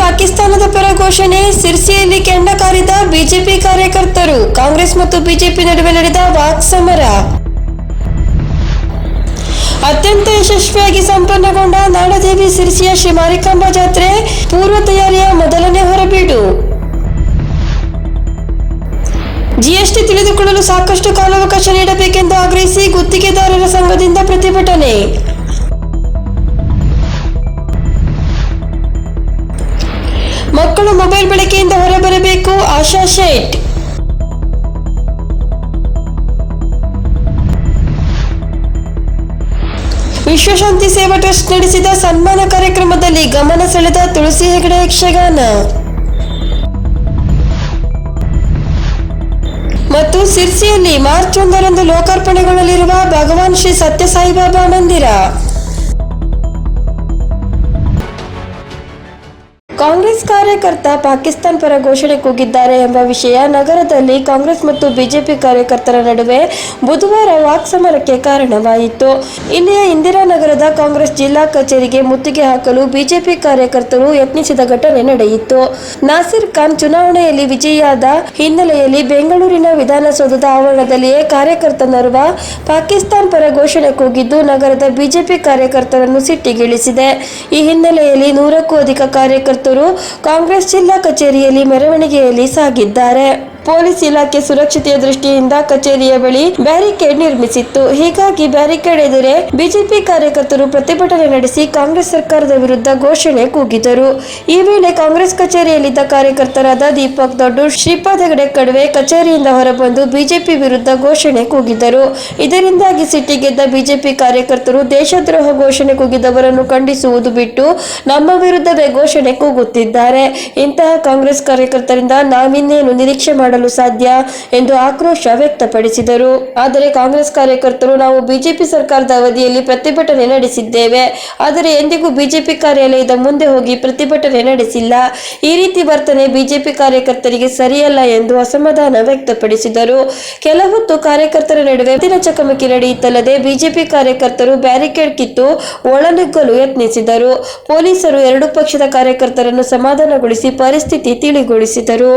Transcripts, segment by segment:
ಪಾಕಿಸ್ತಾನದ ಪರ ಘೋಷಣೆ, ಸಿರ್ಸಿಯಲ್ಲಿ ಕೆಂಡ ಕಾರಿದ ಬಿಜೆಪಿ ಕಾರ್ಯಕರ್ತರು, ಕಾಂಗ್ರೆಸ್ ಮತ್ತು ಬಿಜೆಪಿ ನಡುವೆ ನಡೆದ ವಾಕ್ಸಮರ ಅತ್ಯಂತ ಯಶಸ್ವಿಯಾಗಿ ಸಂಪನ್ನಗೊಂಡ ನಾಡದೇವಿ ಸಿರ್ಸಿಯ ಶ್ರೀ ಮಾರಿಕಾಂಬ ಜಾತ್ರೆ ಪೂರ್ವ ತಯಾರಿಯ ಮೊದಲನೇ ಹೊರಬೀಡು. ಜಿಎಸ್ಟಿ ತಿಳಿದುಕೊಳ್ಳಲು ಸಾಕಷ್ಟು ಕಾಲಾವಕಾಶ ನೀಡಬೇಕೆಂದು ಆಗ್ರಹಿಸಿ ಗುತ್ತಿಗೆದಾರರ ಸಂಘದಿಂದ ಪ್ರತಿಭಟನೆ. ಮಕ್ಕಳು ಮೊಬೈಲ್ ಬಳಕೆಯಿಂದ ಹೊರಬರಬೇಕು. ಆಶಾ ಶೇಟ್. ವಿಶ್ವಶಾಂತಿ ಸೇವಾ ಟ್ರಸ್ಟ್ ನಡೆಸಿದ ಸನ್ಮಾನ ಕಾರ್ಯಕ್ರಮದಲ್ಲಿ ಗಮನ ಸೆಳೆದ ತುಳಸಿ ಹೆಗಡೆ ಯಕ್ಷಗಾನ. ಮತ್ತು ಸಿರ್ಸಿಯಲ್ಲಿ ಮಾರ್ಚ್ ಒಂದರಂದು ಲೋಕಾರ್ಪಣೆಗೊಳ್ಳಲಿರುವ ಭಗವಾನ್ ಶ್ರೀ ಸತ್ಯಸಾಯಿಬಾಬಾ ಮಂದಿರ. ಕಾಂಗ್ರೆಸ್ ಕಾರ್ಯಕರ್ತ ಪಾಕಿಸ್ತಾನ್ ಪರ ಘೋಷಣೆ ಕೂಗಿದ್ದಾರೆ ಎಂಬ ವಿಷಯ ನಗರದಲ್ಲಿ ಕಾಂಗ್ರೆಸ್ ಮತ್ತು ಬಿಜೆಪಿ ಕಾರ್ಯಕರ್ತರ ನಡುವೆ ಬುಧವಾರ ವಾಕ್ಸಮರಕ್ಕೆ ಕಾರಣವಾಯಿತು. ಇಲ್ಲಿಯ ಇಂದಿರಾನಗರದ ಕಾಂಗ್ರೆಸ್ ಜಿಲ್ಲಾ ಕಚೇರಿಗೆ ಮುತ್ತಿಗೆ ಹಾಕಲು ಬಿಜೆಪಿ ಕಾರ್ಯಕರ್ತರು ಯತ್ನಿಸಿದ ಘಟನೆ ನಡೆಯಿತು. ನಾಸಿರ್ ಖಾನ್ ಚುನಾವಣೆಯಲ್ಲಿ ವಿಜಯಿಯಾದ ಹಿನ್ನೆಲೆಯಲ್ಲಿ ಬೆಂಗಳೂರಿನ ವಿಧಾನಸೌಧದ ಆವರಣದಲ್ಲಿಯೇ ಕಾರ್ಯಕರ್ತನರುವ ಪಾಕಿಸ್ತಾನ್ ಪರ ಘೋಷಣೆ ಕೂಗಿದ್ದು ನಗರದ ಬಿಜೆಪಿ ಕಾರ್ಯಕರ್ತರನ್ನು ಸಿಟ್ಟಿಗಿಳಿಸಿದೆ. ಈ ಹಿನ್ನೆಲೆಯಲ್ಲಿ ನೂರಕ್ಕೂ ಅಧಿಕ ಕಾರ್ಯಕರ್ತರು ಕಾಂಗ್ರೆಸ್ ಜಿಲ್ಲಾ ಕಚೇರಿಯಲ್ಲಿ ಮೆರವಣಿಗೆಯಲ್ಲಿ ಸಾಗಿದ್ದಾರೆ ಪೊಲೀಸ್ ಇಲಾಖೆ ಸುರಕ್ಷತೆಯ ದೃಷ್ಟಿಯಿಂದ ಕಚೇರಿಯ ಬಳಿ ಬ್ಯಾರಿಕೇಡ್ ನಿರ್ಮಿಸಿತ್ತು. ಹೀಗಾಗಿ ಬ್ಯಾರಿಕೇಡ್ ಎದುರೆ ಬಿಜೆಪಿ ಕಾರ್ಯಕರ್ತರು ಪ್ರತಿಭಟನೆ ನಡೆಸಿ ಕಾಂಗ್ರೆಸ್ ಸರ್ಕಾರದ ವಿರುದ್ಧ ಘೋಷಣೆ ಕೂಗಿದರು. ಈ ವೇಳೆ ಕಾಂಗ್ರೆಸ್ ಕಚೇರಿಯಲ್ಲಿದ್ದ ಕಾರ್ಯಕರ್ತರಾದ ದೀಪಕ್ ದೊಡ್ಡು, ಶ್ರೀಪಾದ ಹೆಗಡೆ ಕಡವೆ ಕಚೇರಿಯಿಂದ ಹೊರಬಂದು ಬಿಜೆಪಿ ವಿರುದ್ಧ ಘೋಷಣೆ ಕೂಗಿದರು ಇದರಿಂದಾಗಿ ಸಿಟ್ಟಿಗೆದ್ದ ಬಿಜೆಪಿ ಕಾರ್ಯಕರ್ತರು ದೇಶದ್ರೋಹ ಘೋಷಣೆ ಕೂಗಿದವರನ್ನು ಖಂಡಿಸುವುದು ಬಿಟ್ಟು ನಮ್ಮ ವಿರುದ್ಧವೇ ಘೋಷಣೆ ಕೂಗುತ್ತಿದ್ದಾರೆ. ಇಂತಹ ಕಾಂಗ್ರೆಸ್ ಕಾರ್ಯಕರ್ತರಿಂದ ನಾವಿನ್ನೇನು ನಿರೀಕ್ಷೆ ಮಾಡಲು ಸಾಧ್ಯ ಎಂದು ಆಕ್ರೋಶ ವ್ಯಕ್ತಪಡಿಸಿದರು. ಆದರೆ ಕಾಂಗ್ರೆಸ್ ಕಾರ್ಯಕರ್ತರು ನಾವು ಬಿಜೆಪಿ ಸರ್ಕಾರದ ಅವಧಿಯಲ್ಲಿ ಪ್ರತಿಭಟನೆ ನಡೆಸಿದ್ದೇವೆ. ಆದರೆ ಎಂದಿಗೂ ಬಿಜೆಪಿ ಕಾರ್ಯಾಲಯದ ಮುಂದೆ ಹೋಗಿ ಪ್ರತಿಭಟನೆ ನಡೆಸಿಲ್ಲ. ಈ ರೀತಿ ವರ್ತನೆ ಬಿಜೆಪಿ ಕಾರ್ಯಕರ್ತರಿಗೆ ಸರಿಯಲ್ಲ ಎಂದು ಅಸಮಾಧಾನ ವ್ಯಕ್ತಪಡಿಸಿದರು. ಕೆಲ ಹೊತ್ತು ಕಾರ್ಯಕರ್ತರ ನಡುವೆ ದಿನ ಚಕಮಕಿ ನಡೆಯಿತಲ್ಲದೆ ಬಿಜೆಪಿ ಕಾರ್ಯಕರ್ತರು ಬ್ಯಾರಿಕೇಡ್ ಕಿತ್ತು ಒಳನುಗ್ಗಲು ಯತ್ನಿಸಿದರು. ಪೊಲೀಸರು ಎರಡು ಪಕ್ಷದ ಕಾರ್ಯಕರ್ತರನ್ನು ಸಮಾಧಾನಗೊಳಿಸಿ ಪರಿಸ್ಥಿತಿ ತಿಳಿಗೊಳಿಸಿದರು.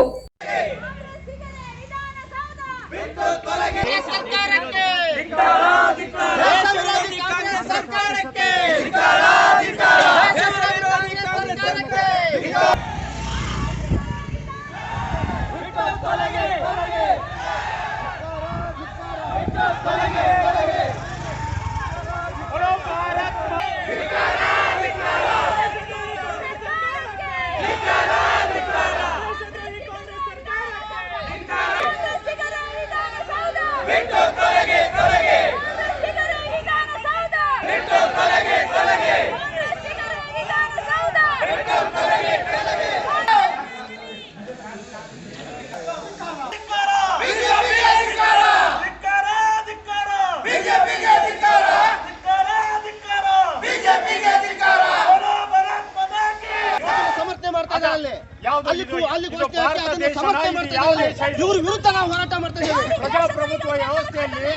ಅಲ್ಲಿ ಅಲ್ಲಿ ಹಾಕಿ ಅದನ್ನ ಸಮರ್ಥನೆ ಇದು ಮಾಡ್ತಾ ಯಾವ ಇದ್ದಾರೆ ದೇಶ ಇದು? ಇವ್ರ ವಿರುದ್ಧ ನಾವು ಹೋರಾಟ ಮಾಡ್ತಾ ಇದ್ದೇವೆ ಪ್ರಜಾಪ್ರಭುತ್ವ ವ್ಯವಸ್ಥೆಯಲ್ಲಿ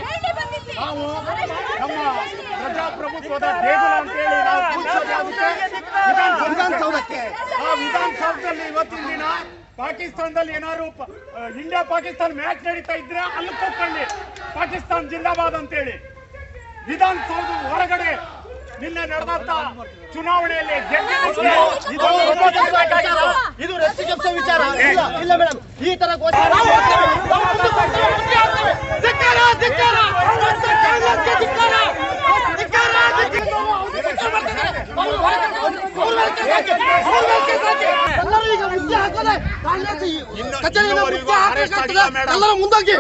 ನಾವು ನಮ್ಮ ಪ್ರಜಾಪ್ರಭುತ್ವದ ದೇಗುಲ ಅಂತೇಳಿ ನಾವು ಕೂರ್ಸೋದು ಯಾವುದಕ್ಕೆ? ವಿಧಾನಸೌಧ. ವಿಧಾನಸೌಧಕ್ಕೆ. ಆ ವಿಧಾನಸೌಧದಲ್ಲಿ ಇವತ್ತಿನ ದಿನ ಪಾಕಿಸ್ತಾನದಲ್ಲಿ ಏನಾದ್ರು ಇಂಡಿಯಾ ಪಾಕಿಸ್ತಾನ ಮ್ಯಾಚ್ ನಡೀತಾ ಇದ್ರೆ ಅಲ್ಲಿ ಕೂತ್ಕೊಳ್ಳಿ ಪಾಕಿಸ್ತಾನ ಜಿಂದಾಬಾದ್ ಅಂತೇಳಿ ವಿಧಾನಸೌಧ ಹೊರಗಡೆ ನಿನ್ನೆ ನಡೆದಂತ ಚುನಾವಣೆಯಲ್ಲಿ ಇದು ರಸ್ತೆ ಕೆಲಸ ವಿಚಾರ ಇಲ್ಲ ಮೇಡಮ್ ಈ ತರ ಎಲ್ಲರೂ ಈಗ ಮುಂದೆ ಹಾಕೋದೆ ಕಾಂಗ್ರೆಸ್ ಈ ಕಚೇರಿಯಿಂದ ಇನ್ನೂವರೆಗೂ ಮುಚ್ಚಿ ಹಾಕಬೇಕಾಗ್ತದೆ. ಎಲ್ಲರೂ ಮುಂದೋಗಿ.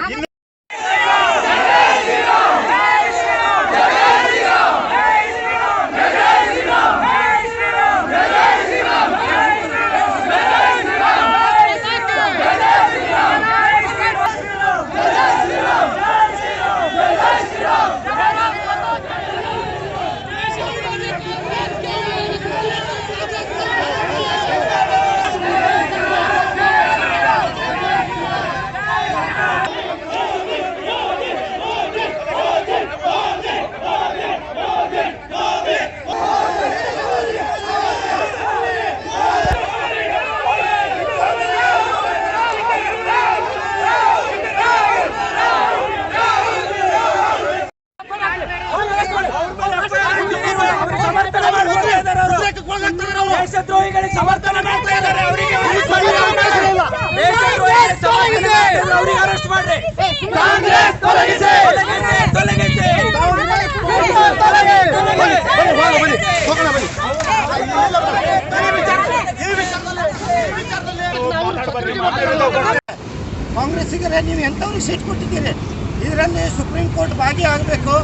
ಸೀಟ್ ಕೊಟ್ಟಿದ್ದೀರಿ ಇದರಲ್ಲಿ ಸುಪ್ರೀಂ ಕೋರ್ಟ್ ಭಾಗಿಯಾಗಬೇಕು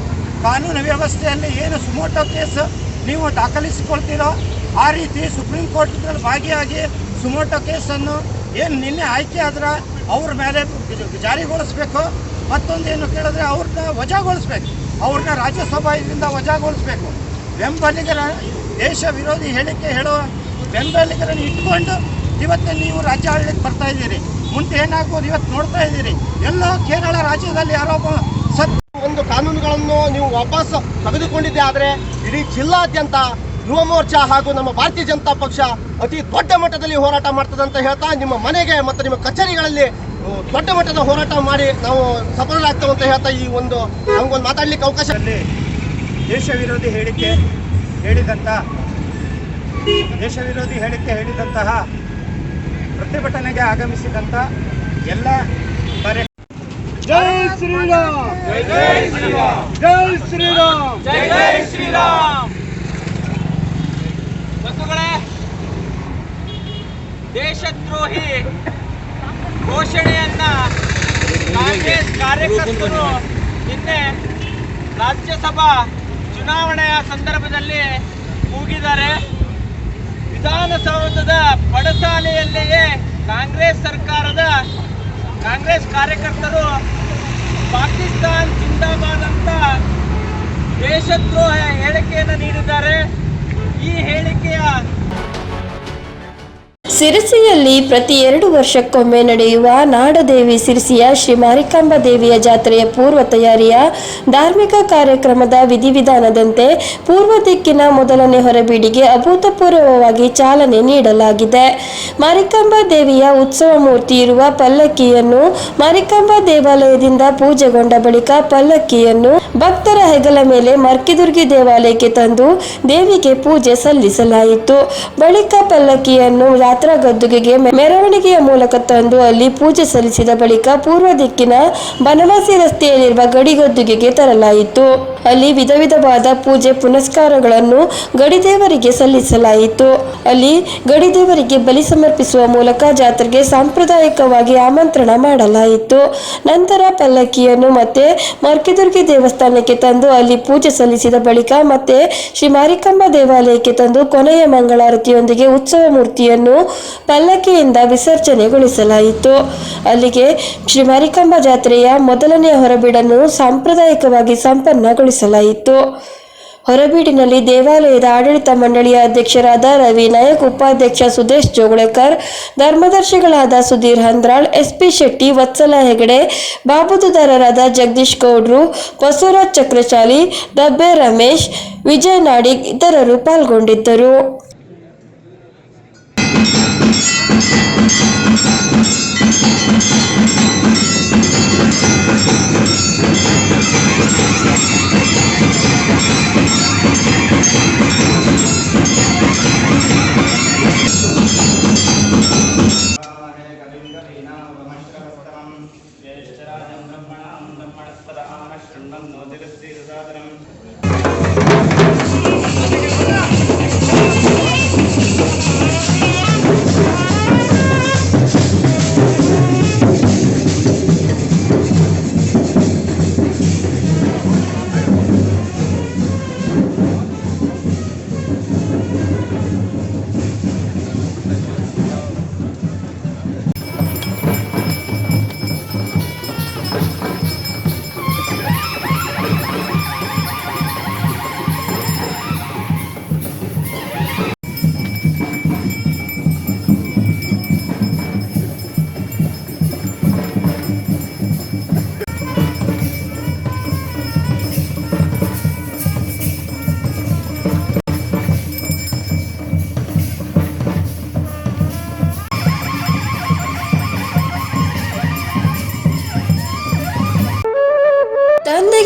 ಕಾನೂನು ವ್ಯವಸ್ಥೆಯಲ್ಲಿ ಏನು ಸುಮೋಟೋ ಕೇಸ್ ನೀವು ದಾಖಲಿಸಿಕೊಳ್ತೀರೋ, ಆ ರೀತಿ ಸುಪ್ರೀಂ ಕೋರ್ಟ್ನಲ್ಲಿ ಭಾಗಿಯಾಗಿ ಸುಮೋಟೋ ಕೇಸನ್ನು ಏನು ನಿನ್ನೆ ಆಯ್ಕೆ ಆದ್ರೆ ಅವ್ರ ಮೇಲೆ ಜಾರಿಗೊಳಿಸ್ಬೇಕು. ಮತ್ತೊಂದು ಏನು ಕೇಳಿದ್ರೆ ಅವ್ರನ್ನ ವಜಾಗೊಳಿಸ್ಬೇಕು. ಅವ್ರನ್ನ ರಾಜ್ಯಸಭಾ ಇದರಿಂದ ವಜಾಗೊಳಿಸ್ಬೇಕು. ಬೆಂಬಲಿಗರ, ದೇಶ ವಿರೋಧಿ ಹೇಳಿಕೆ ಹೇಳುವ ಬೆಂಬಲಿಗರನ್ನು ಇಟ್ಕೊಂಡು ಇವತ್ತು ನೀವು ರಾಜ್ಯ ಆಡಳಿತಕ್ಕೆ ಬರ್ತಾ ಇದ್ದೀರಿ. ಮುಂದೆ ಏನಾಗ್ಬೋದು ಇವತ್ತು ನೋಡ್ತಾ ಇದ್ದೀರಿ. ಎಲ್ಲೋ ಕೇರಳ ರಾಜ್ಯದಲ್ಲಿ ಯಾರೋ ಸತ್ ಒಂದು ಕಾನೂನುಗಳನ್ನು ನೀವು ವಾಪಸ್ ತೆಗೆದುಕೊಂಡಿದ್ದೆ ಆದರೆ ಇಡೀ ಜಿಲ್ಲಾದ್ಯಂತ ಯುವ ಮೋರ್ಚಾ ಹಾಗೂ ನಮ್ಮ ಭಾರತೀಯ ಜನತಾ ಪಕ್ಷ ಅತಿ ದೊಡ್ಡ ಮಟ್ಟದಲ್ಲಿ ಹೋರಾಟ ಮಾಡ್ತದೆ ಅಂತ ಹೇಳ್ತಾ ನಿಮ್ಮ ಮನೆಗೆ ಮತ್ತು ನಿಮ್ಮ ಕಚೇರಿಗಳಲ್ಲಿ ದೊಡ್ಡ ಮಟ್ಟದ ಹೋರಾಟ ಮಾಡಿ ನಾವು ಸಫಲರಾಗ್ತೇವೆ ಅಂತ ಹೇಳ್ತಾ ಈ ಒಂದು ನಮಗೊಂದು ಮಾತಾಡ್ಲಿಕ್ಕೆ ಅವಕಾಶ ದೇಶ ವಿರೋಧಿ ಹೇಳಿಕೆ ಹೇಳಿದಂತ ದೇಶ ವಿರೋಧಿ ಹೇಳಿಕೆ ಹೇಳಿದಂತಹ ಪ್ರತಿಭಟನೆಗೆ ಆಗಮಿಸಿದಂಥ ಎಲ್ಲ ಕಾರ್ಯ ಜೈ ಶ್ರೀರಾಮ್! ಜೈ ಶ್ರೀರಾಮ್! ಜೈ ಶ್ರೀರಾಮ್! ಜೈ ಜೈ ಶ್ರೀರಾಮ್! ಬಂಧುಗಳೇ ದೇಶದ್ರೋಹಿ ಘೋಷಣೆಯನ್ನ ಕಾಂಗ್ರೆಸ್ ಕಾರ್ಯಕರ್ತರು ನಿನ್ನೆ ರಾಜ್ಯಸಭಾ ಚುನಾವಣೆಯ ಸಂದರ್ಭದಲ್ಲಿ ಕೂಗಿದ್ದಾರೆ. ವಿಧಾನಸೌಧದ ಪಡಸಾಲೆಯಲ್ಲಿಯೇ ಕಾಂಗ್ರೆಸ್ ಸರ್ಕಾರದ ಕಾಂಗ್ರೆಸ್ ಕಾರ್ಯಕರ್ತರು ಪಾಕಿಸ್ತಾನ್ ಜಿಂದಾಬಾದ್ ಅಂತ ದೇಶದ್ರೋಹ ಹೇಳಿಕೆಯನ್ನು ನೀಡಿದ್ದಾರೆ. ಈ ಹೇಳಿಕೆಯ ಸಿರಸಿಯಲ್ಲಿ ಪ್ರತಿ ಎರಡು ವರ್ಷಕ್ಕೊಮ್ಮೆ ನಡೆಯುವ ನಾಡದೇವಿ ಸಿರಿಸಿಯ ಶ್ರೀ ಮಾರಿಕಾಂಬಾ ದೇವಿಯ ಜಾತ್ರೆಯ ಪೂರ್ವ ತಯಾರಿಯ ಧಾರ್ಮಿಕ ಕಾರ್ಯಕ್ರಮದ ವಿಧಿವಿಧಾನದಂತೆ ಪೂರ್ವ ದಿಕ್ಕಿನ ಮೊದಲನೇ ಹೊರಬೀಡಿಗೆ ಅಭೂತಪೂರ್ವವಾಗಿ ಚಾಲನೆ ನೀಡಲಾಗಿದೆ. ಮಾರಿಕಾಂಬಾ ದೇವಿಯ ಉತ್ಸವ ಮೂರ್ತಿ ಇರುವ ಪಲ್ಲಕ್ಕಿಯನ್ನು ಮಾರಿಕಾಂಬಾ ದೇವಾಲಯದಿಂದ ಪೂಜೆಗೊಂಡ ಬಳಿಕ ಪಲ್ಲಕ್ಕಿಯನ್ನು ಭಕ್ತರ ಹೆಗಲ ಮೇಲೆ ಮರ್ಕಿದುರ್ಗಿ ದೇವಾಲಯಕ್ಕೆ ತಂದು ದೇವಿಗೆ ಪೂಜೆ ಸಲ್ಲಿಸಲಾಯಿತು. ಬಳಿಕ ಪಲ್ಲಕ್ಕಿಯನ್ನು ಯಾತ್ರಾ ಗದ್ದುಗೆಗೆ ಮೆರವಣಿಗೆಯ ಮೂಲಕ ತಂದು ಅಲ್ಲಿ ಪೂಜೆ ಸಲ್ಲಿಸಿದ ಬಳಿಕ ಪೂರ್ವ ದಿಕ್ಕಿನ ಬನವಾಸಿ ರಸ್ತೆಯಲ್ಲಿರುವ ಗಡಿಗದ್ದುಗೆಗೆ ತರಲಾಯಿತು. ಅಲ್ಲಿ ವಿಧ ವಿಧವಾದ ಪೂಜೆ ಪುನಸ್ಕಾರಗಳನ್ನು ಗಡಿದೇವರಿಗೆ ಸಲ್ಲಿಸಲಾಯಿತು. ಅಲ್ಲಿ ಗಡಿದೇವರಿಗೆ ಬಲಿ ಸಮರ್ಪಿಸುವ ಮೂಲಕ ಜಾತ್ರೆಗೆ ಸಾಂಪ್ರದಾಯಿಕವಾಗಿ ಆಮಂತ್ರಣ ಮಾಡಲಾಯಿತು. ನಂತರ ಪಲ್ಲಕ್ಕಿಯನ್ನು ಮತ್ತೆ ಮರ್ಕಿದುರ್ಗಿ ದೇವಸ್ಥಾನಕ್ಕೆ ತಂದು ಅಲ್ಲಿ ಪೂಜೆ ಸಲ್ಲಿಸಿದ ಬಳಿಕ ಮತ್ತೆ ಶ್ರೀ ಮಾರಿಕಂಬ ದೇವಾಲಯಕ್ಕೆ ತಂದು ಕೊನೆಯ ಮಂಗಳಾರತಿಯೊಂದಿಗೆ ಉತ್ಸವ ಮೂರ್ತಿಯನ್ನು ಪಲ್ಲಕ್ಕಿಯಿಂದ ವಿಸರ್ಜನೆಗೊಳಿಸಲಾಯಿತು. ಅಲ್ಲಿಗೆ ಶ್ರೀ ಮರಿಕಂಬ ಜಾತ್ರೆಯ ಮೊದಲನೇ ಹೊರಬೀಡನ್ನು ಸಾಂಪ್ರದಾಯಿಕವಾಗಿ ಸಂಪನ್ನಗೊಳಿಸಲಾಯಿತು. ಹೊರಬೀಡಿನಲ್ಲಿ ದೇವಾಲಯದ ಆಡಳಿತ ಮಂಡಳಿಯ ಅಧ್ಯಕ್ಷರಾದ ರವಿ ನಾಯಕ್, ಉಪಾಧ್ಯಕ್ಷ ಸುದೇಶ್ ಜೋಗುಳೇಕರ್, ಧರ್ಮದರ್ಶಿಗಳಾದ ಸುಧೀರ್ ಹಂದ್ರಾಳ್, ಎಸ್ಪಿ ಶೆಟ್ಟಿ, ವತ್ಸಲ ಹೆಗಡೆ ಬಾಬುದುದಾರರಾದ ಜಗದೀಶ್ ಗೌಡ್ರು, ಬಸವರಾಜ್ ಚಕ್ರಶಾಲಿ ದಬ್ಬೆ ರಮೇಶ್, ವಿಜಯ್ ನಾಡಿಗ್ ಇತರರು ಪಾಲ್ಗೊಂಡಿದ್ದರು. Música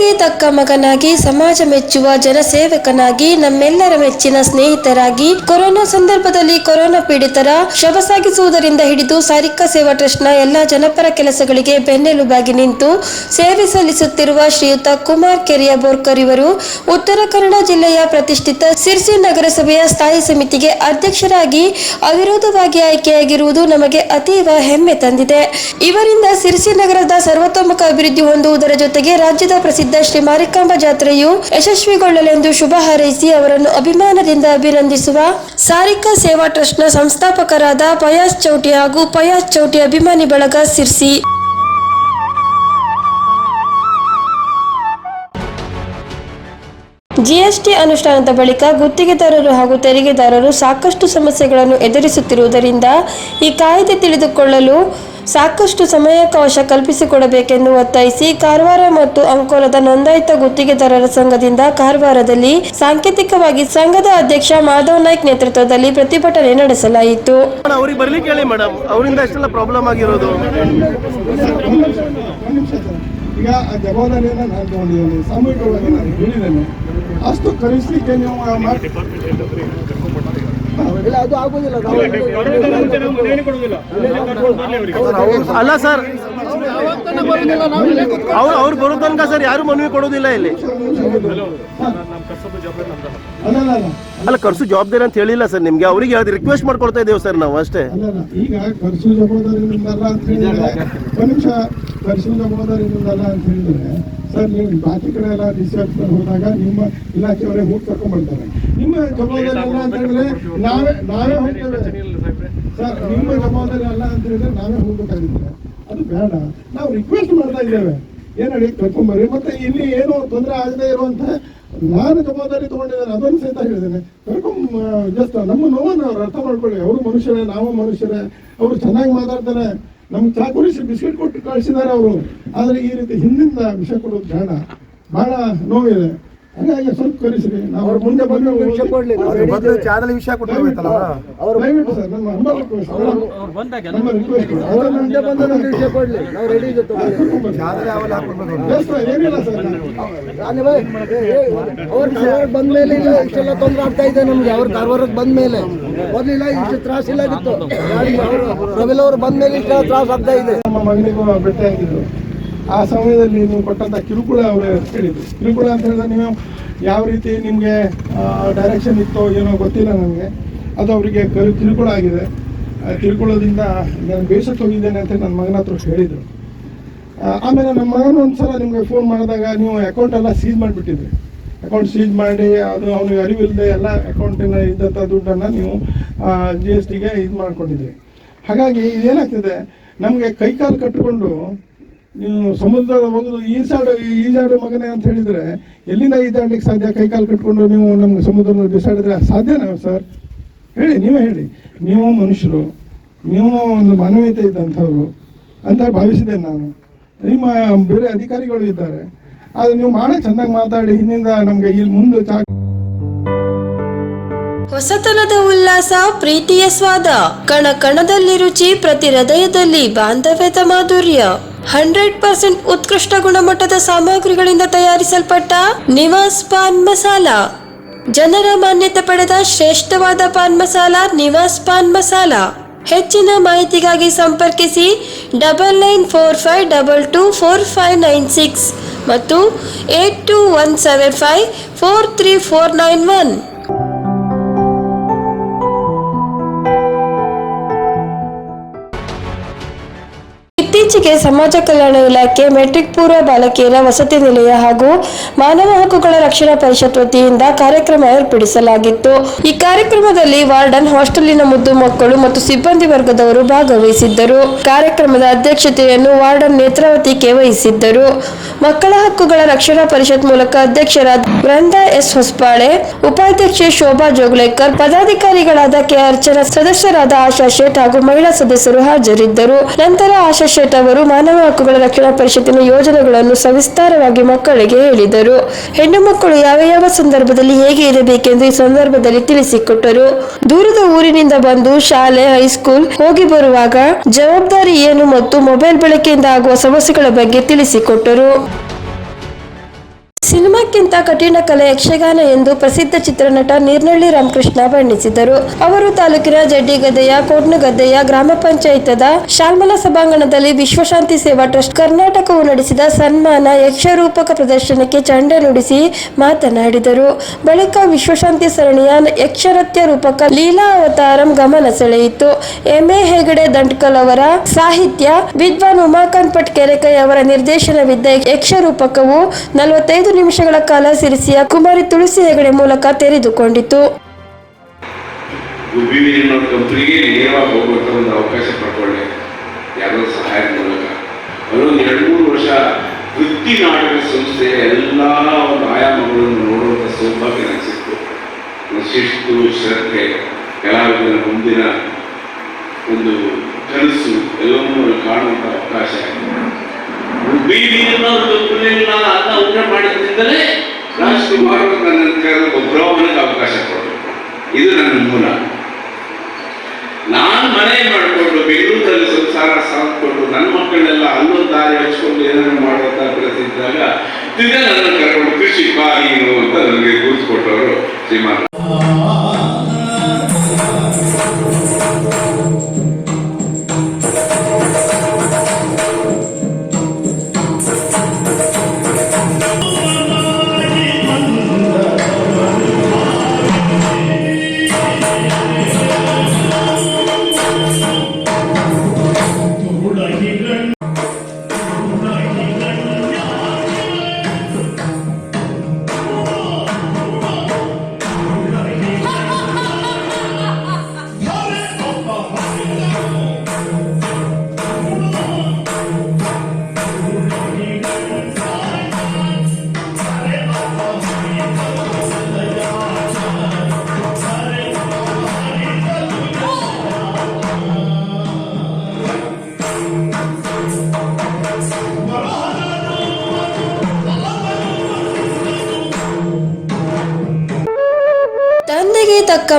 ತಂದೆಗೆ ತಕ್ಕ ಮಗನಾಗಿ, ಸಮಾಜ ಮೆಚ್ಚುವ ಜನಸೇವಕನಾಗಿ, ನಮ್ಮೆಲ್ಲರ ಮೆಚ್ಚಿನ ಸ್ನೇಹಿತರಾಗಿ, ಕೊರೋನಾ ಸಂದರ್ಭದಲ್ಲಿ ಕೊರೋನಾ ಪೀಡಿತರ ಶವ ಸಾಗಿಸುವುದರಿಂದ ಹಿಡಿದು ಸಾರಿಕಾ ಸೇವಾ ಟ್ರಸ್ಟ್ನ ಎಲ್ಲ ಜನಪರ ಕೆಲಸಗಳಿಗೆ ಬೆನ್ನೆಲುಬಾಗಿ ನಿಂತು ಸೇವೆ ಸಲ್ಲಿಸುತ್ತಿರುವ ಶ್ರೀಯುತ ಕುಮಾರ್ ಕೆರಿಯ ಬೋರ್ಕರ್ ಇವರು ಉತ್ತರ ಕನ್ನಡ ಜಿಲ್ಲೆಯ ಪ್ರತಿಷ್ಠಿತ ಸಿರ್ಸಿ ನಗರಸಭೆಯ ಸ್ಥಾಯಿ ಸಮಿತಿಗೆ ಅಧ್ಯಕ್ಷರಾಗಿ ಅವಿರೋಧವಾಗಿ ಆಯ್ಕೆಯಾಗಿರುವುದು ನಮಗೆ ಅತೀವ ಹೆಮ್ಮೆ ತಂದಿದೆ. ಇವರಿಂದ ಸಿರ್ಸಿ ನಗರದ ಸರ್ವತೋಮುಖ ಅಭಿವೃದ್ಧಿ ಹೊಂದುವುದರ ಜೊತೆಗೆ ರಾಜ್ಯದ ಪ್ರಸಿದ್ಧ ಶ್ರೀ ಮಾರಿಕಾಂಬಾ ಜಾತ್ರೆಯು ಯಶಸ್ವಿಗೊಳ್ಳಲೆಂದು ಶುಭ ಹಾರೈಸಿ ಅವರನ್ನು ಅಭಿಮಾನದಿಂದ ಅಭಿನಂದಿಸುವ ಸಾರಿಕಾ ಸೇವಾ ಟ್ರಸ್ಟ್ನ ಸಂಸ್ಥಾಪಕರಾದ ಪಯಾಸ್ ಚೌಟಿ ಹಾಗೂ ಪಯಾಸ್ ಚೌಟಿ ಅಭಿಮಾನಿ ಬಳಗ ಸಿರ್ಸಿ. ಜಿಎಸ್ಟಿ ಅನುಷ್ಠಾನದ ಬಳಿಕ ಗುತ್ತಿಗೆದಾರರು ಹಾಗೂ ತೆರಿಗೆದಾರರು ಸಾಕಷ್ಟು ಸಮಸ್ಯೆಗಳನ್ನು ಎದುರಿಸುತ್ತಿರುವುದರಿಂದ ಈ ಕಾಯ್ದೆ ತಿಳಿದುಕೊಳ್ಳಲು ಸಾಕಷ್ಟು ಸಮಯಾವಕಾಶ ಕಲ್ಪಿಸಿಕೊಡಬೇಕೆಂದು ಒತ್ತಾಯಿಸಿ ಕಾರವಾರ ಮತ್ತು ಅಂಕೋಲದ ನೋಂದಾಯಿತ ಗುತ್ತಿಗೆದಾರರ ಸಂಘದಿಂದ ಕಾರವಾರದಲ್ಲಿ ಸಾಂಕೇತಿಕವಾಗಿ ಸಂಘದ ಅಧ್ಯಕ್ಷ ಮಾಧವ್ ನಾಯ್ಕ್ ನೇತೃತ್ವದಲ್ಲಿ ಪ್ರತಿಭಟನೆ ನಡೆಸಲಾಯಿತು. ಅವ್ರಿಗೆ ಬರ್ಲಿಕ್ಕೆ ಹೇಳಿ ಮೇಡಮ್. ಅವರಿಂದ ಎಷ್ಟೆಲ್ಲ ಪ್ರಾಬ್ಲಮ್ ಆಗಿರೋದು. ಈಗ ಆ ಜವಾಬ್ದಾರಿಯನ್ನು ನಾನು ತಗೊಂಡಿದ್ದೇನೆ. ಸಾಮೂಹಿಕವಾಗಿ ನಾನು ಹೇಳಿದ್ದೇನೆ. ಅಷ್ಟು ಕಳಿಸ್ಲಿಕ್ಕೆ ನೀವು ಮಾಡಿ ಅಲ್ಲ ಸರ್. ಅವ್ರು ಅವ್ರು ಬರೋ ತನಕ ಸರ್ ಯಾರು ಮನವಿ ಕೊಡೋದಿಲ್ಲ ಇಲ್ಲಿ. ಅಲ್ಲ ಅಲ್ಲ ಅಲ್ಲ ಕರ್ಸು ಜವಾಬ್ದಾರಿ ಅಂತ ಹೇಳಿಲ್ಲ ಸರ್ ನಿಮ್ಗೆ. ಅವ್ರಿಗೆ ಯಾವ್ದು ರಿಕ್ವೆಸ್ಟ್ ಮಾಡ್ಕೊಳ್ತಾ ಇದ್ದೇವೆ ಸರ್ ನಾವು ಅಷ್ಟೇ. ಈಗ ಖರ್ಚು ಜವಾಬ್ದಾರಿಯಿಂದಲ್ಲ ಅಂತ ಹೇಳಿದ್ರೆ ಒಂದು ನಿಮಿಷ ಖರ್ಚು ಜವಾಬ್ದಾರಿಯಿಂದಲ್ಲ ಅಂತ ಹೇಳಿದ್ರೆ ಸರ್ ನೀವು ಬಾಕಿ ಕಡೆ ಎಲ್ಲ ರಿಸರ್ಚ್ ಹೋದಾಗ ನಿಮ್ಮ ಇಲಾಖೆಯವರೇ ಹೋಗಿ ಕರ್ಕೊಂಡ್ಬರ್ತಾರೆ ನಿಮ್ಮ ಜವಾಬ್ದಾರಿ ಅಲ್ಲ ಅಂತ ಹೇಳಿದ್ರೆ ನಾವೇ ನಾವೇ ಹೋಗ್ತೇವೆ. ಸರ್, ನಿಮ್ಮ ಜವಾಬ್ದಾರಿ ಅಲ್ಲ ಅಂತ ಹೇಳಿದ್ರೆ ನಾವೇ ಹೋಗ್ಬೇಕಾಗಿದ್ರೆ ಅದು ಬೇಡ. ನಾವು ರಿಕ್ವೆಸ್ಟ್ ಮಾಡ್ತಾ ಇದ್ದೇವೆ. ಏನಡಿ ಕರ್ಕೊಂಬರ್ರಿ ಮತ್ತೆ ಇಲ್ಲಿ ಏನು ತೊಂದರೆ ಆಗದೆ ಇರುವಂತ ನಾನು ಜವಾಬ್ದಾರಿ ತಗೊಂಡಿದ್ದಾರೆ ಅದನ್ನು ಸಹಿತ ಹೇಳಿದ್ದೇನೆ. ಕರ್ಕೊಂಡ್ ಜಸ್ಟ್ ನಮ್ಮ ನೋವನ್ನು ಅವ್ರು ಅರ್ಥ ಮಾಡ್ಕೊಳ್ಳಿ. ಅವರು ಮನುಷ್ಯರೇ, ನಾವು ಮನುಷ್ಯರೇ. ಅವರು ಚೆನ್ನಾಗಿ ಮಾತಾಡ್ತಾರೆ. ನಮ್ಗೆ ಚಾ ಕುರಿಸಿ ಬಿಸ್ಕೆಟ್ ಕೊಟ್ಟು ಕಳಿಸಿದ್ದಾರೆ ಅವರು. ಆದರೆ ಈ ರೀತಿ ಹಿಂದಿಂದ ವಿಷಯ ಕೊಡೋದು ಬೇಡ. ಬಹಳ ನೋವಿದೆ. ಹಾಗಾಗಿ ಸ್ವಲ್ಪ ಕರೆಸಿರಿ ನಾವು ಅವ್ರ ಮುಂದೆ ಬಂದು ಚಾದಲ್ಲಿ ವಿಷಯ ಕೊಟ್ಟಿರ್ಬೇಕಲ್ಲ ದಯವಿಟ್ಟು ಸರ್ ನಮ್ಮ humble ಬಂದಾಗ ನಮ್ಮ request. ಅವರ ಮುಂದೆ ಬಂದು ನಮ್ಗೆ ವಿಷಯ ಕೊಡ್ಲಿ ನಾವು ರೆಡಿ ಏನಿಲ್ಲ ಸರ್ ಅವ್ರ ಬಂದ ಮೇಲೆ ಇಲ್ಲ. ಇಷ್ಟೆಲ್ಲ ತೊಂದರೆ ಆಗ್ತಾ ಇದೆ ನಮ್ಗೆ. ಅವ್ರ ಕಾರವಾರಕ್ಕೆ ಬಂದ ಮೇಲೆ ಮೊದಲಿಲ್ಲ ಇಷ್ಟು ತ್ರಾಸ ಇಲ್ಲ ಆಗಿತ್ತು. ರವಿಲ್ ಅವರು ಬಂದ ಮೇಲೆ ಇಷ್ಟೆಲ್ಲ ತ್ರಾಸ ಆಗ್ತಾ ಇದೆ. ನಮ್ಮ ಮಗನಿಗೂ ಆ ಸಮಯದಲ್ಲಿ ನೀವು ಕೊಟ್ಟಂತ ಕಿರುಕುಳ ಅವರು ಹೇಳಿದ್ರು. ಕಿರುಕುಳ ಅಂತ ಹೇಳಿದ್ರೆ ನೀವು ಯಾವ ರೀತಿ ನಿಮಗೆ ಡೈರೆಕ್ಷನ್ ಇತ್ತೋ ಏನೋ ಗೊತ್ತಿಲ್ಲ ನನಗೆ. ಅದು ಅವರಿಗೆ ಕರು, ಕಿರುಕುಳ ಆಗಿದೆ. ಕಿರುಕುಳದಿಂದ ನಾನು ಬೇಸತ್ತು ಹೋಗಿದ್ದೇನೆ ಅಂತ ನನ್ನ ಮಗನ ಹತ್ರ ಹೇಳಿದರು. ಆಮೇಲೆ ನಮ್ಮ ಮಗನ ಒಂದ್ಸಲ ನಿಮಗೆ ಫೋನ್ ಮಾಡಿದಾಗ ನೀವು ಅಕೌಂಟ್ ಎಲ್ಲ ಸೀಜ್ ಮಾಡಿಬಿಟ್ಟಿದ್ರಿ. ಅಕೌಂಟ್ ಸೀಜ್ ಮಾಡಿ, ಅದು ಅವನಿಗೆ ಅರಿವಿಲ್ಲದೆ ಎಲ್ಲ ಅಕೌಂಟಿನ ಇದ್ದಂಥ ದುಡ್ಡನ್ನು ನೀವು ಜಿ ಎಸ್ ಟಿಗೆ ಇದು ಮಾಡ್ಕೊಂಡಿದ್ರಿ. ಹಾಗಾಗಿ ಇದೇನಾಗ್ತಿದೆ, ನಮಗೆ ಕೈಕಾಲು ಕಟ್ಟಿಕೊಂಡು ನೀವು ಸಮುದ್ರದ ಒಂದು ಈಜಾಡು ಈಜಾಡು ಮಗನೇ ಅಂತ ಹೇಳಿದ್ರೆ, ಎಲ್ಲಿಂದ ಈಜಾಡ್ಲಿಕ್ಕೆ ಸಾಧ್ಯ? ಕೈಕಾಲು ಕಟ್ಕೊಂಡು ನೀವು ನಮ್ಗೆ ಸಮುದ್ರದಲ್ಲಿ ಬಿಸಾಡಿದ್ರೆ ಸಾಧ್ಯನಾ ಸರ್? ಹೇಳಿ, ನೀವೇ ಹೇಳಿ. ನೀವು ಮನುಷ್ಯರು, ನೀವು ಒಂದು ಮಾನವೀಯತೆ ಇದ್ದಂಥವ್ರು ಅಂತ ಭಾವಿಸಿದೆ ನಾನು. ನಿಮ್ಮ ಬೇರೆ ಅಧಿಕಾರಿಗಳು ಇದ್ದಾರೆ. ಅದು ನೀವು ಮಾಡೋ ಚೆನ್ನಾಗಿ ಮಾತಾಡಿ, ಹಿಂದಿಂದ ನಮಗೆ ಇಲ್ಲಿ ಮುಂದೆ ಚಾ ಹೊಸತನದ ಉಲ್ಲಾಸ, ಪ್ರೀತಿಯ ಸ್ವಾದ, ಕಣ ಕಣದಲ್ಲಿ ರುಚಿ, ಪ್ರತಿ ಹೃದಯದಲ್ಲಿ ಬಾಂಧವ್ಯದ ಮಾಧುರ್ಯ. ಹಂಡ್ರೆಡ್ ಪರ್ಸೆಂಟ್ ಉತ್ಕೃಷ್ಟ ಗುಣಮಟ್ಟದ ಸಾಮಗ್ರಿಗಳಿಂದ ತಯಾರಿಸಲ್ಪಟ್ಟ ನಿವಾಸ್ ಪಾನ್ ಮಸಾಲ. ಜನರ ಮಾನ್ಯತೆ ಪಡೆದ ಶ್ರೇಷ್ಠವಾದ ಪಾನ್ ಮಸಾಲ ನಿವಾಸ್ ಪಾನ್ ಮಸಾಲ. ಹೆಚ್ಚಿನ ಮಾಹಿತಿಗಾಗಿ ಸಂಪರ್ಕಿಸಿ double nine four five double two four five nine six ಮತ್ತು eight two one seven five four three four nine one. ಇತ್ತೀಚೆಗೆ ಸಮಾಜ ಕಲ್ಯಾಣ ಇಲಾಖೆ ಮೆಟ್ರಿಕ್ ಪೂರ್ವ ಬಾಲಕಿಯರ ವಸತಿ ನಿಲಯ ಹಾಗೂ ಮಾನವ ಹಕ್ಕುಗಳ ರಕ್ಷಣಾ ಪರಿಷತ್ ವತಿಯಿಂದ ಕಾರ್ಯಕ್ರಮ ಏರ್ಪಡಿಸಲಾಗಿತ್ತು. ಈ ಕಾರ್ಯಕ್ರಮದಲ್ಲಿ ವಾರ್ಡನ್, ಹಾಸ್ಟೆಲಿನ ಮುದ್ದು ಮಕ್ಕಳು ಮತ್ತು ಸಿಬ್ಬಂದಿ ವರ್ಗದವರು ಭಾಗವಹಿಸಿದ್ದರು. ಕಾರ್ಯಕ್ರಮದ ಅಧ್ಯಕ್ಷತೆಯನ್ನು ವಾರ್ಡನ್ ನೇತ್ರಾವತಿ ಕೆ ವಹಿಸಿದ್ದರು. ಮಕ್ಕಳ ಹಕ್ಕುಗಳ ರಕ್ಷಣಾ ಪರಿಷತ್ ಮೂಲಕ ಅಧ್ಯಕ್ಷರಾದ ವೃಂದಾ ಎಸ್ ಹೊಸಪಾಳೆ, ಉಪಾಧ್ಯಕ್ಷೆ ಶೋಭಾ ಜೋಗ್ಲೇಕರ್, ಪದಾಧಿಕಾರಿಗಳಾದ ಕೆ ಅರ್ಚನಾ, ಸದಸ್ಯರಾದ ಆಶಾ ಶೇಟ್ ಹಾಗೂ ಮಹಿಳಾ ಸದಸ್ಯರು ಹಾಜರಿದ್ದರು. ನಂತರ ಆಶಾ ಶೇಟ್ ಮಾನವ ಹಕ್ಕುಗಳ ರಕ್ಷಣಾ ಪರಿಷತ್ತಿನ ಯೋಜನೆಗಳನ್ನು ಸವಿಸ್ತಾರವಾಗಿ ಮಕ್ಕಳಿಗೆ ಹೇಳಿದರು. ಹೆಣ್ಣು ಮಕ್ಕಳು ಯಾವ ಯಾವ ಸಂದರ್ಭದಲ್ಲಿ ಹೇಗೆ ಇರಬೇಕೆಂದು ಈ ಸಂದರ್ಭದಲ್ಲಿ ತಿಳಿಸಿಕೊಟ್ಟರು. ದೂರದ ಊರಿನಿಂದ ಬಂದು ಶಾಲೆ, ಹೈಸ್ಕೂಲ್ ಹೋಗಿ ಬರುವಾಗ ಜವಾಬ್ದಾರಿ ಏನು ಮತ್ತು ಮೊಬೈಲ್ ಬಳಕೆಯಿಂದ ಆಗುವ ಸಮಸ್ಯೆಗಳ ಬಗ್ಗೆ ತಿಳಿಸಿಕೊಟ್ಟರು. ಸಿನಿಮಾಕ್ಕಿಂತ ಕಠಿಣ ಕಲೆ ಯಕ್ಷಗಾನ ಎಂದು ಪ್ರಸಿದ್ಧ ಚಿತ್ರನಟ ನೀರ್ನಳ್ಳಿ ರಾಮಕೃಷ್ಣ ಬಣ್ಣಿಸಿದರು. ಅವರು ತಾಲೂಕಿನ ಜಡ್ಡಿಗದ್ದೆಯ, ಕೋಟ್ನಗದ್ದೆಯ ಗ್ರಾಮ ಪಂಚಾಯತದ ಶಾಲ್ಮಲ ಸಭಾಂಗಣದಲ್ಲಿ ವಿಶ್ವಶಾಂತಿ ಸೇವಾ ಟ್ರಸ್ಟ್ ಕರ್ನಾಟಕವು ನಡೆಸಿದ ಸನ್ಮಾನ ಯಕ್ಷರೂಪಕ ಪ್ರದರ್ಶನಕ್ಕೆ ಚಂಡೆ ನುಡಿಸಿ ಮಾತನಾಡಿದರು. ಬಳಿಕ ವಿಶ್ವಶಾಂತಿ ಸರಣಿಯ ಯಕ್ಷರತ್ಯ ರೂಪಕ ಲೀಲಾ ಅವತಾರಂ ಗಮನ ಸೆಳೆಯಿತು. ಎಂ. ಹೆಗಡೆ ದಂಟ್ಕಲ್ ಅವರ ಸಾಹಿತ್ಯ, ವಿದ್ವಾನ್ ಉಮಾಕಾಂತ್ ಪಟ್ ಕೆರೆಕೈ ಅವರ ನಿರ್ದೇಶನವಿದ್ದ ಯಕ್ಷರೂಪಕವು ನಲವತ್ತೈದು ನಿಮಿಷಗಳ ಕಾಲ ಸಿರಿಸಿಯ ಕುಮಾರಿ ತುಳಸಿ ಹೆಗಡೆ ಮೂಲಕ ತೆರೆದುಕೊಂಡಿತು. ವೃತ್ತಿ ನಾಟಕ ಸಂಸ್ಥೆಯ ಎಲ್ಲ ಒಂದು ಆಯಾಮಗಳನ್ನು ನೋಡುವಂಥ ಸೌಭಾಗ್ಯ ನನಗೆ ಸಿಕ್ತು. ಶಿಸ್ತು ಶ್ರದ್ಧೆ, ಕಲಾವಿದರ ಮುಂದಿನ ಒಂದು ಕನಸು ಎಲ್ಲವನ್ನೂ ಕಾಣುವಂಥ ಅವಕಾಶ. ಗುಬ್ಬಿ ಅನ್ನೋ ಕಂಪ್ನಿಯಲ್ಲಿ ನಾನು ಅನ್ನ ಊಟ ಮಾಡಿದ್ರಿಂದಲೇ ರಾಜ್ಕುಮಾರ್ ಅವರು ನನ್ನ ಕರೆದು ಅವಕಾಶ ಕೊಡಬೇಕು ಇದು ನನ್ನ ನಾನು ಮನೆ ಮಾಡಿಕೊಂಡು ಬೆಂಗಳೂರಲ್ಲಿ ಸಂಸಾರ ಸಾಕ್ಕೊಂಡು ನನ್ನ ಮಕ್ಕಳೆಲ್ಲ ಅಲ್ಲೊಂದು ದಾರಿ ಹಚ್ಕೊಂಡು ಏನಾದ್ರು ಮಾಡುವಂತ ಪರಿಸ್ಥಿತಿ ಇದ್ದಾಗ, ತಿರ್ಗಾ ನನ್ನ ಕರ್ಕೊಂಡು ಕೃಷಿ ಬಾ ನೀನು ಅಂತ ನನಗೆ ಕೂರಿಸ್ಕೊಟ್ಟವರು ಶ್ರೀಮಾನ್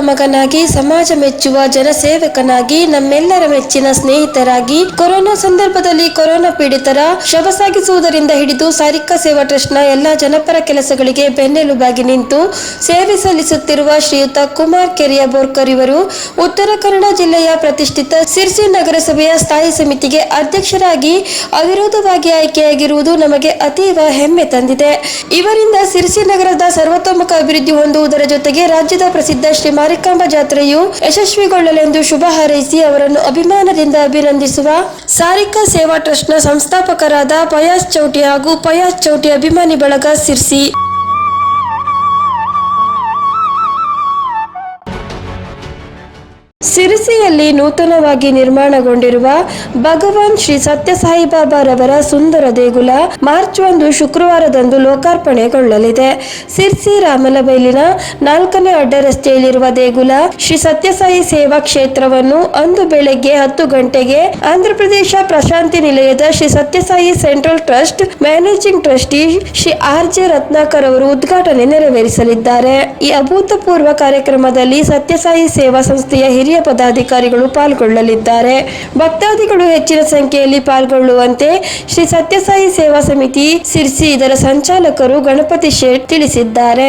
ಮಗನಾಗಿ, ಸಮಾಜ ಮೆಚ್ಚುವ ಜನಸೇವಕನಾಗಿ, ನಮ್ಮೆಲ್ಲರ ಮೆಚ್ಚಿನ ಸ್ನೇಹಿತರಾಗಿ, ಕೊರೋನಾ ಸಂದರ್ಭದಲ್ಲಿ ಕೊರೋನಾ ಪೀಡಿತರ ಶವ ಸಾಗಿಸುವುದರಿಂದ ಹಿಡಿದು ಸಾರಿಕಾ ಸೇವಾ ಟ್ರಸ್ಟ್ನ ಎಲ್ಲಾ ಜನಪರ ಕೆಲಸಗಳಿಗೆ ಬೆನ್ನೆಲುಬಾಗಿ ನಿಂತು ಸೇವೆ ಸಲ್ಲಿಸುತ್ತಿರುವ ಶ್ರೀಯುತ ಕುಮಾರ್ ಕೆರಿಯ ಬೋರ್ಕರ್ ಇವರು ಉತ್ತರ ಕನ್ನಡ ಜಿಲ್ಲೆಯ ಪ್ರತಿಷ್ಠಿತ ಸಿರ್ಸಿ ನಗರಸಭೆಯ ಸ್ಥಾಯಿ ಸಮಿತಿಗೆ ಅಧ್ಯಕ್ಷರಾಗಿ ಅವಿರೋಧವಾಗಿ ಆಯ್ಕೆಯಾಗಿರುವುದು ನಮಗೆ ಅತೀವ ಹೆಮ್ಮೆ ತಂದಿದೆ. ಇವರಿಂದ ಸಿರ್ಸಿ ನಗರದ ಸರ್ವತೋಮುಖ ಅಭಿವೃದ್ಧಿ ಹೊಂದುವುದರ ಜೊತೆಗೆ ರಾಜ್ಯದ ಪ್ರಸಿದ್ಧ ಶ್ರೀ ಮಾರಿಕಾಂಬ ಜಾತ್ರೆಯು ಯಶಸ್ವಿಗೊಳ್ಳಲೆಂದು ಶುಭ ಹಾರೈಸಿ ಅವರನ್ನು ಅಭಿಮಾನದಿಂದ ಅಭಿನಂದಿಸುವ ಸಾರಿಕಾ ಸೇವಾ ಟ್ರಸ್ಟ್ನ ಸಂಸ್ಥಾಪಕರಾದ ಪಯಾಸ್ ಚೌಟಿ ಹಾಗೂ ಪಯಾಸ್ ಚೌಟಿ ಅಭಿಮಾನಿ ಬಳಗ ಸಿರ್ಸಿ. ಸಿರಿಸಿಯಲ್ಲಿ ನೂತನವಾಗಿ ನಿರ್ಮಾಣಗೊಂಡಿರುವ ಭಗವಾನ್ ಶ್ರೀ ಸತ್ಯ ಸಾಯಿಬಾಬಾರವರ ಸುಂದರ ದೇಗುಲ ಮಾರ್ಚ್ ಒಂದು ಶುಕ್ರವಾರದಂದು ಲೋಕಾರ್ಪಣೆಗೊಳ್ಳಲಿದೆ. ಸಿರ್ಸಿ ರಾಮಲಬೈಲಿನ ನಾಲ್ಕನೇ ಅಡ್ಡ ರಸ್ತೆಯಲ್ಲಿರುವ ದೇಗುಲ ಶ್ರೀ ಸತ್ಯಸಾಯಿ ಸೇವಾ ಕ್ಷೇತ್ರವನ್ನು ಅಂದು ಬೆಳಗ್ಗೆ ಹತ್ತು ಗಂಟೆಗೆ ಆಂಧ್ರಪ್ರದೇಶ ಪ್ರಶಾಂತಿ ನಿಲಯದ Shri Sathya Sai central trust managing trustee Shri R J Ratnakar ಅವರು ಉದ್ಘಾಟನೆ ನೆರವೇರಿಸಲಿದ್ದಾರೆ. ಈ ಅಭೂತಪೂರ್ವ ಕಾರ್ಯಕ್ರಮದಲ್ಲಿ ಸತ್ಯಸಾಯಿ ಸೇವಾ ಸಂಸ್ಥೆಯ ಹಿರಿಯ ಪದಾಧಿಕಾರಿಗಳು ಪಾಲ್ಗೊಳ್ಳಲಿದ್ದಾರೆ. ಭಕ್ತಾದಿಗಳು ಹೆಚ್ಚಿನ ಸಂಖ್ಯೆಯಲ್ಲಿ ಪಾಲ್ಗೊಳ್ಳುವಂತೆ ಶ್ರೀ ಸತ್ಯಸಾಯಿ ಸೇವಾ ಸಮಿತಿ ಸಿರ್ಸಿ ಇದರ ಸಂಚಾಲಕರು ಗಣಪತಿ ಶೇಟ್ ತಿಳಿಸಿದ್ದಾರೆ.